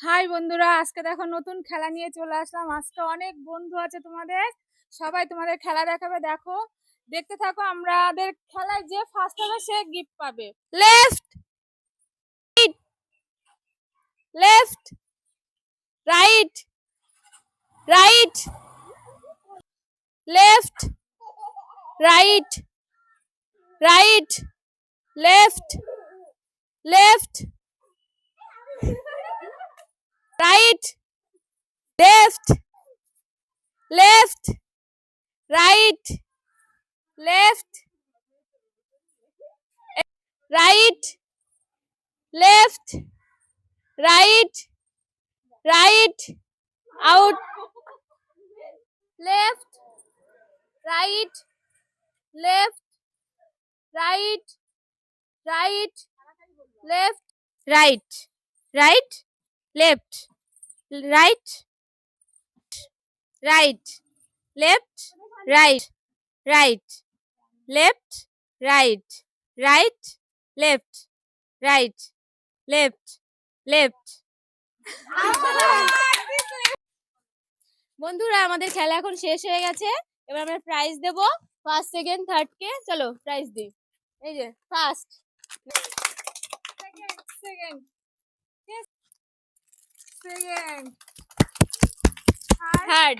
High বন্ধুরা, আজকে দেখো নতুন খেলা নিয়ে চলে আসলাম। আজকে অনেক বন্ধু আছে তোমাদের, সবাই তোমাদের খেলা দেখাবে। দেখো, দেখতে থাকো, আমাদের খেলায় যে ফার্স্ট হবে সে গিফট পাবে। Left left right right left right right left left left left right left right left right right out left right left right right left right right left right right. Left. Right. Right. Left. Right. Right. Left. Right. Left. Left. বন্ধুরা আমাদের খেলা এখন শেষ হয়ে গেছে। এবার আমরা prize দেব। ফার্স্ট সেকেন্ড থার্ড কে। চলো প্রাইজ দিই। এই যে first second second second third